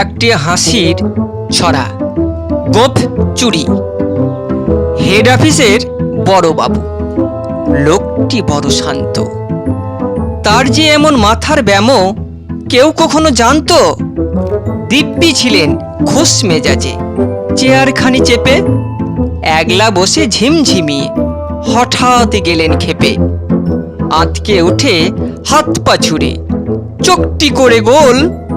একটি হাসির ছড়া। গোপ চুরি। হেড অফিসের বড় বাবু। লোকটি বড় শান্ত। তার যে এমন মাথার ব্যামো কেউ কখনো জানতো? দিব্যি ছিলেন খোস মেজাজে। চেয়ারখানি চেপে, একলা বসে ঝিমঝিমিয়ে হঠাৎ গেলেন খেপে। আঁতকে উঠে হাত পা ছুড়ে, চোখটি করে গোল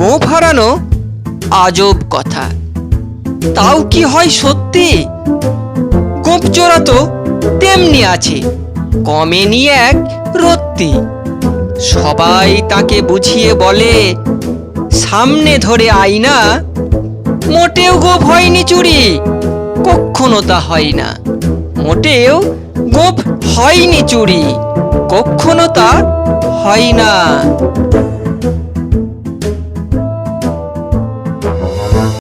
গোপ হারানো আজব কথা। তাও কি হয় সত্যি? গোপ চোরা তো তেমনি আছে কমেনি এক রত্তি। সবাই তাকে বুঝিয়ে বলে, সামনে ধরে আইনা মোটেও গোপ হয়নি চুরি কখনো তা হয় না। মোটেও গোপ হয়নি চুরি কখনো তা হয় না।